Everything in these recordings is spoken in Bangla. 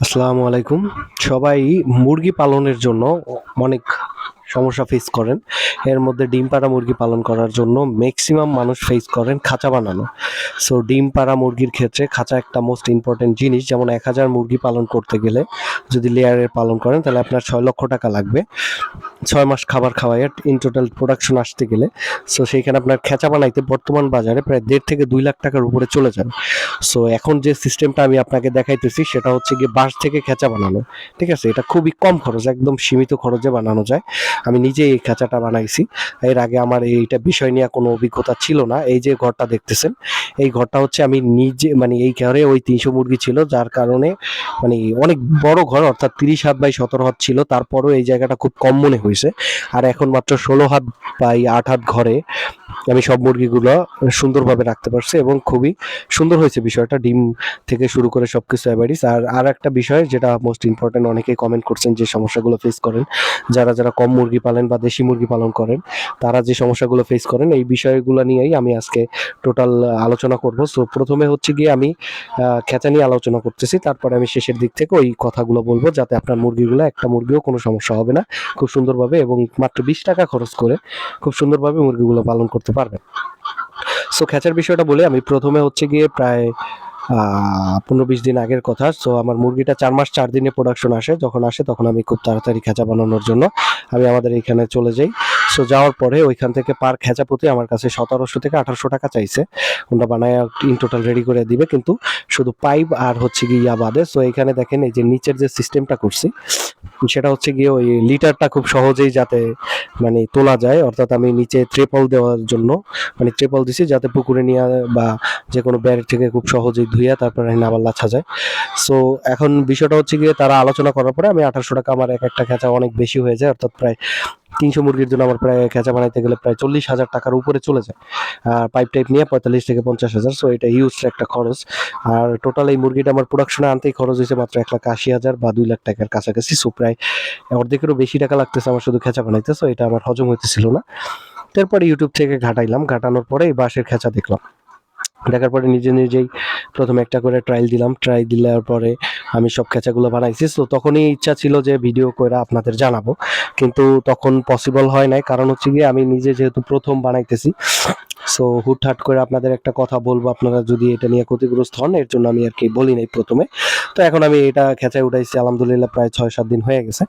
আসসালামু আলাইকুম। সবাই মুরগি পালনের জন্য অনেক সমস্যা ফেস করেন। এর মধ্যে ডিম পাড়া মুরগি পালন করার জন্য ম্যাক্সিমাম মানুষ ফেস করেন খাঁচা বানানো। সো ডিম পাড়া মুরগির ক্ষেত্রে খাঁচা একটা মোস্ট ইম্পর্টেন্ট জিনিস, যেমন এক হাজার মুরগি পালন করতে গেলে যদি লেয়ারের পালন করেন, তাহলে আপনার ছয় লক্ষ টাকা লাগবে। ছয় মাস খাবার খাওয়াই ইন টোটাল প্রোডাকশন আসতে গেলে। সো সেইখানে আপনার খেঁচা বানাইতে বর্তমান বাজারে প্রায় দেড় থেকে দুই লাখ টাকার উপরে চলে যাবে সো এখন যে সিস্টেমটা আমি আপনাকে দেখাইতেছি, সেটা হচ্ছে গিয়ে বাঁশ থেকে খেঁচা বানানো। ঠিক আছে? এটা খুবই কম খরচ, একদম সীমিত খরচে বানানো যায়। আমি নিজে এই খাঁচাটা বানাইছি। এর আগে আমার এইটা বিষয় নিয়ে কোনো অভিজ্ঞতা ছিল না। এই যে ঘরটা দেখতেছেন, এই ঘরটা হচ্ছে আমি নিজে মানে এই ঘরে ওই তিনশো মুরগি ছিল, যার কারণে মানে অনেক বড় ঘর, অর্থাৎ তিরিশ হাত বাই সতেরো হাত ছিল। তারপরেও এই জায়গাটা খুব কম মনে হয়েছে। আর এখন মাত্র ষোলো হাত বাই আট হাত ঘরে আমি সব মুরগিগুলো সুন্দরভাবে রাখতে পারছি এবং খুবই সুন্দর হয়েছে বিষয়টা। ডিম থেকে শুরু করে সব কিছু অ্যাভারিস আর আর একটা বিষয় যেটা মোস্ট ইম্পর্টেন্ট অনেকেই কমেন্ট করছেন যে সমস্যাগুলো ফেস করেন। যারা যারা কম মুরগি পালেন বা দেশি মুরগি পালন করেন, তারা যে সমস্যাগুলো ফেস করেন, এই বিষয়গুলো নিয়েই আমি আজকে টোটাল আলোচনা করব। সো প্রথমে হচ্ছে গিয়ে আমি খেঁচা নিয়ে আলোচনা করতেছি, তারপরে আমি শেষের দিক থেকে ওই কথাগুলো বলব যাতে আপনার মুরগিগুলো, একটা মুরগিও কোনো সমস্যা হবে না, খুব সুন্দরভাবে এবং মাত্র বিশ টাকা খরচ করে খুব সুন্দরভাবে মুরগিগুলো পালন করতে পারবেন। সো খেঁচার বিষয়টা বলে, আমি প্রথমে হচ্ছে গিয়ে প্রায় পনেরো বিশ দিন আগের কথা। সো আমার মুরগিটা চার মাস চার দিনে প্রোডাকশন আসে। যখন আসে, তখন আমি খুব তাড়াতাড়ি খাঁচা বানানোর জন্য আমি আমাদের এখানে চলে যাই। সো যাওয়ার পরে ওইখান থেকে পার খেঁচা প্রতি আমার কাছে সতেরোশো থেকে আঠারোশো টাকা চাইছে। ওটা বানায় ইন টোটাল রেডি করে দিবে, কিন্তু শুধু পাইপ আর হচ্ছে গিয়ে ইয়া বাদে। সো এখানে দেখেন এই যে নিচের যে সিস্টেমটা করছি, সেটা হচ্ছে গিয়ে ওই লিটারটা খুব সহজেই যাতে মানে তোলা যায়। অর্থাৎ আমি নিচে ট্রেপল দেওয়ার জন্য মানে ট্রেপল দিছি যাতে পুকুরে নিয়ে বা যে কোনো ব্যারেক থেকে খুব সহজেই ধুইয়া তারপরে আবার লাছা যায়। সো এখন বিষয়টা হচ্ছে গিয়ে তারা আলোচনা করার পরে আমি আঠারোশো টাকা আমার এক একটা খেঁচা অনেক বেশি হয়ে যায়। অর্থাৎ প্রায় তিনশো মুরগির জন্য আমার প্রায় খেঁচা বানাইতে গেলে প্রায় চল্লিশ হাজার টাকার উপরে চলে যায়। আর পাইপ টাইপ নিয়ে পঁয়তাল্লিশ থেকে পঞ্চাশ হাজার সো এটা হিউজ একটা খরচ। আর টোটাল এই মুরগিটা আমার প্রোডাকশনে আনতেই খরচ হয়েছে মাত্র এক লাখ আশি হাজার বা দুই লাখ টাকার কাছাকাছি সো প্রায় অর্ধেকেরও বেশি টাকা লাগতেছে আমার শুধু খেঁচা বানাইতে সো এটা আমার হজম হইতেছিল না। তারপরে ইউটিউব থেকে ঘাটাইলাম, ঘাটানোর পরে এই বাঁশের খেঁচা দেখলাম। দেখার পরে নিজে নিজেই প্রথমে একটা করে ট্রায়াল দিলাম। ট্রাই দেওয়ার পরে আমি সব খেঁচাগুলো বানাইছি। তো তখনই ইচ্ছা ছিল যে ভিডিও করে আপনাদের জানাব। কিন্তু তখন পসিবল হয় নাই। কারণ হচ্ছে গিয়ে আমি নিজে যেহেতু প্রথম বানাইতেছি সো হুটহাট করে আপনাদের একটা কথা বলব। আপনারা যদি এটা নিয়ে ক্ষতিগ্রস্ত হন, এর জন্য আমি আর কি বলি নাই প্রথমে। তো এখন আমি এটা খেঁচায় উঠাইছি। আলহামদুলিল্লাহ প্রায় ছয় সাত দিন হয়ে গেছে।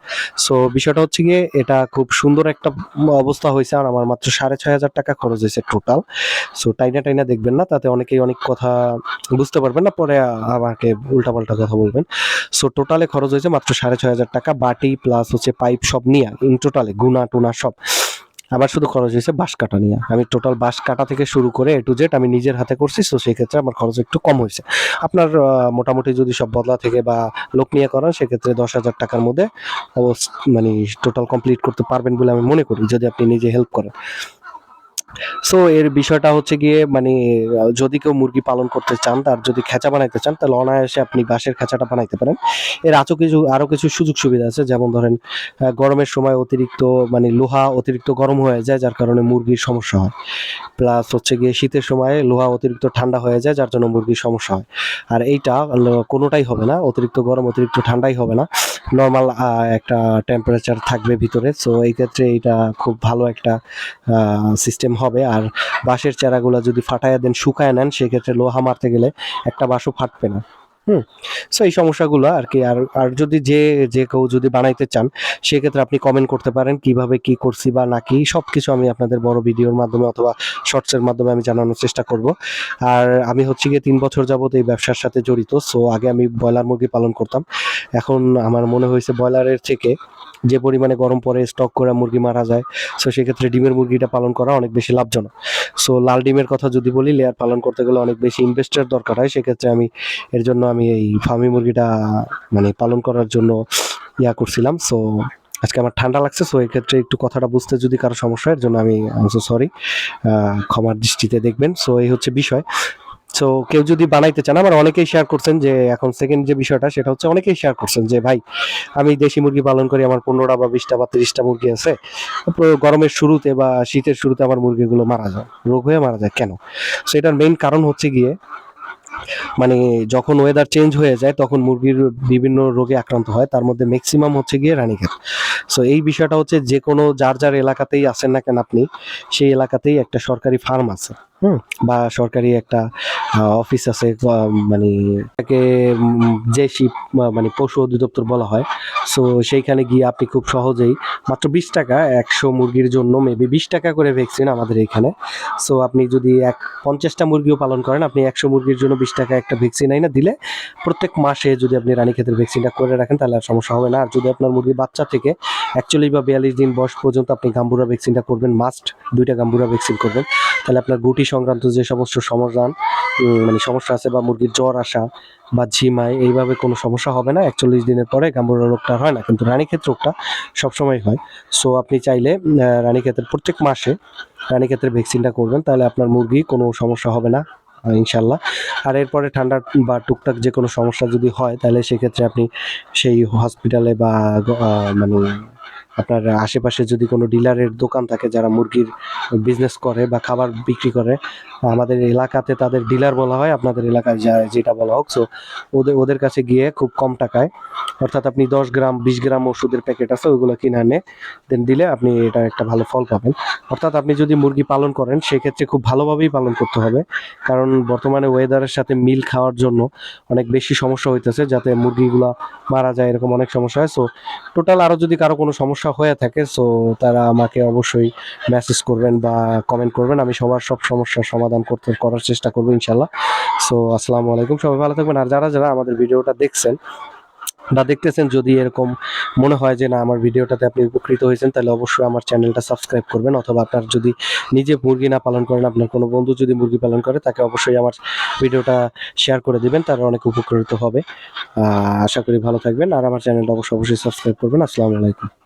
সো বিষয়টা হচ্ছে গিয়ে, এটা খুব সুন্দর একটা অবস্থা হয়েছে। আর আমার মাত্র সাড়ে ছয় হাজার টাকা খরচ হয়েছে টোটাল সো টাইনা টাইনা দেখবেন না, তাতে অনেকেই অনেক কথা বুঝতে পারবেন না, পরে আমাকে উল্টাপাল্টা কথা বলবেন। সো টোটালে খরচ হয়েছে মাত্র সাড়ে ছয় হাজার টাকা। বাটি প্লাস হচ্ছে পাইপ সব নিয়ে ইন টোটালে গুনা টুনা সব। আমার শুধু খরচ হয়েছে বাঁশ কাটা নিয়ে। আমি টোটাল বাঁশ কাটা থেকে শুরু করে এ টু জেড আমি নিজের হাতে করছি তো সেই ক্ষেত্রে আমার খরচ একটু কম হয়েছে। আপনার মোটামুটি যদি সব বদলা থেকে বা লোক নিয়ে করেন, সেক্ষেত্রে দশ হাজার টাকার মধ্যে মানে টোটাল কমপ্লিট করতে পারবেন বলে আমি মনে করি, যদি আপনি নিজে হেল্প করেন। সো এর বিষয়টা হচ্ছে গিয়ে মানে যদি কেউ মুরগি পালন করতে চান, তার যদি খেঁচা বানাইতে চান, তাহলে অনায়াসে আপনি বাঁশের খেঁচাটা বানাইতে পারেন। এর আরও কিছু আরও কিছু সুযোগ সুবিধা আছে, যেমন ধরেন গরমের সময় অতিরিক্ত মানে লোহা অতিরিক্ত গরম হয়ে যায়, যার কারণে মুরগির সমস্যা হয়। প্লাস হচ্ছে গিয়ে শীতের সময় লোহা অতিরিক্ত ঠান্ডা হয়ে যায়, যার জন্য মুরগির সমস্যা হয়। আর এইটা কোনোটাই হবে না, অতিরিক্ত গরম, অতিরিক্ত ঠান্ডাই হবে না। নর্মাল একটা টেম্পারেচার থাকবে ভিতরে। সো এই ক্ষেত্রে এটা খুব ভালো একটা সিস্টেম হবে। আর বাঁশের চারাগুলো যদি ফাটাইয়া দেন শুকায় নেন, সেক্ষেত্রে লোহা মারতে গেলে একটা বাঁশও ফাটবে না। হুম। সো এই সমস্যাগুলো আর কি আর আর যদি যে যে কেউ যদি বানাইতে চান, সেক্ষেত্রে আপনি কমেন্ট করতে পারেন, কীভাবে কি করছি বা না কি সব কিছু আমি আপনাদের বড় ভিডিওর মাধ্যমে অথবা শর্টসের মাধ্যমে আমি জানানোর চেষ্টা করব। আর আমি হচ্ছে গিয়ে তিন বছর যাবত এই ব্যবসার সাথে জড়িত সো আগে আমি ব্রয়লার মুরগি পালন করতাম। এখন আমার মনে হয়েছে ব্রয়লারের থেকে যে পরিমাণে গরম পরে স্টক করে মুরগি মারা যায় সো সেক্ষেত্রে ডিমের মুরগিটা পালন করা অনেক বেশি লাভজনক। সো লাল ডিমের কথা যদি বলি লেয়ার পালন করতে গেলে অনেক বেশি ইনভেস্টের দরকার হয়, সেক্ষেত্রে আমি এর জন্য আমি এই ফার্মি মুরগিটা মানে পালন করার জন্য ইয়া করছিলাম। সো আজকে আমার ঠান্ডা লাগছে সো এক্ষেত্রে একটু কথাটা বুঝতে যদি কারও সমস্যা এর জন্য আমি সো সরি ক্ষমার দৃষ্টিতে দেখবেন। সো এই হচ্ছে বিষয়। সো কেউ যদি বানাইতে চান, আমার অনেকেই শেয়ার করছেন যে, এখন সেকেন্ড যে বিষয়টা, সেটা হচ্ছে অনেকেই শেয়ার করছেন যে, ভাই, আমি দেশি মুরগি পালন করি, আমার পনেরোটা বা বিশটা বা তিরিশটা মুরগি আছে। গরমের শুরুতে বা শীতের শুরুতে আমার মুরগিগুলো মারা যায়, রোগ হয়ে মারা যায় কেন? সো এটার মেইন কারণ হচ্ছে গিয়ে মানে যখন ওয়েদার চেঞ্জ হয়ে যায়, তখন মুরগির বিভিন্ন রোগে আক্রান্ত হয়। তার মধ্যে ম্যাক্সিমাম হচ্ছে গিয়ে রানীক্ষেত। সো এই বিষয়টা হচ্ছে যে কোনো যার যার এলাকাতেই আছেন না কেন আপনি, সেই এলাকাতেই একটা সরকারি ফার্ম আছে। হুম। বা সরকারি একটা অফিস আছে মানে তাকে যে শিপ মানে পশু অধিদপ্তর বলা হয়। সো সেইখানে গিয়ে আপনি খুব সহজেই মাত্র বিশ টাকা একশো মুরগির জন্য মেবি বিশ টাকা করে ভ্যাকসিন আমাদের এখানে। সো আপনি যদি এক, পঞ্চাশটা মুরগিও পালন করেন, আপনি একশো মুরগির জন্য বিশ টাকা একটা ভ্যাকসিন আইনা দিলে, প্রত্যেক মাসে যদি আপনি রানীক্ষেতের ভ্যাকসিনটা করে রাখেন, তাহলে আর সমস্যা হবে না। আর যদি আপনার মুরগি বাচ্চা থেকে একচল্লিশ বা বিয়াল্লিশ দিন বয়স পর্যন্ত আপনি গাম্বুরা ভ্যাকসিনটা করবেন মাস্ট দুইটা গাম্বুরা ভ্যাকসিন করবেন, তাহলে আপনার গুটি সংক্রান্ত যে সমস্ত সমাধান মানে সমস্যা আছে বা মুরগির জ্বর আসা বা ঝিমায় এইভাবে কোনো সমস্যা হবে না। একচল্লিশ দিনের পরে গাম্বুরা রোগটা হয় না কিন্তু রানীক্ষেত রোগটা সবসময় হয়। সো আপনি চাইলে আহ, রানীক্ষেতের প্রত্যেক মাসে রানীক্ষেতের ভ্যাকসিনটা করবেন তাহলে আপনার মুরগি কোনো সমস্যা হবে না ইনশাল্লাহ আর এরপরে ঠান্ডা বা টুকটাক যে কোনো সমস্যা যদি হয় তাহলে সেক্ষেত্রে আপনি সেই হসপিটালে বা মানে আপনার আশেপাশে যদি কোনো ডিলারের দোকান থাকে যারা মুরগির বিজনেস করে বা খাবার বিক্রি করে, আমাদের এলাকাতে তাদের ডিলার বলা হয়, আপনাদের এলাকায় যা যেটা বলা হোক। সো ওদের ওদের কাছে গিয়ে খুব কম টাকায়, অর্থাৎ আপনি দশ গ্রাম, বিশ গ্রাম ওষুধের প্যাকেট আছে, ওইগুলো কিনে আনে দেন দিলে আপনি এটা একটা ভালো ফল পাবেন। অর্থাৎ আপনি যদি মুরগি পালন করেন, সেক্ষেত্রে খুব ভালোভাবেই পালন করতে হবে। কারণ বর্তমানে ওয়েদারের সাথে মিল খাওয়ার জন্য অনেক বেশি সমস্যা হইতেছে, যাতে মুরগিগুলা মারা যায়, এরকম অনেক সমস্যা হয়। সো টোটাল আরও যদি কারও কোনো সমস্যা হয়ে থাকে সো তারা আমাকে অবশ্যই মেসেজ করবেন বা কমেন্ট করবেন। আমি সবার সব সমস্যার সমাধান করতে, করার চেষ্টা করব ইনশাল্লাহ সো আসসালামু আলাইকুম, সবাই ভালো থাকবেন। আর যারা যারা আমাদের ভিডিওটা দেখছেন বা দেখতেছেন, যদি এরকম মনে হয় যে না, আমার ভিডিওটাতে আপনি উপকৃত হয়েছেন, তাহলে অবশ্যই আমার চ্যানেলটা সাবস্ক্রাইব করবেন। অথবা আপনার যদি নিজে মুরগি না পালন করেন, আপনার কোনো বন্ধু যদি মুরগি পালন করে, তাকে অবশ্যই আমার ভিডিওটা শেয়ার করে দিবেন, তারা অনেক উপকৃত হবে। আশা করি ভালো থাকবেন। আর আমার চ্যানেলটা অবশ্যই অবশ্যই সাবস্ক্রাইব করবেন। আসসালামু আলাইকুম।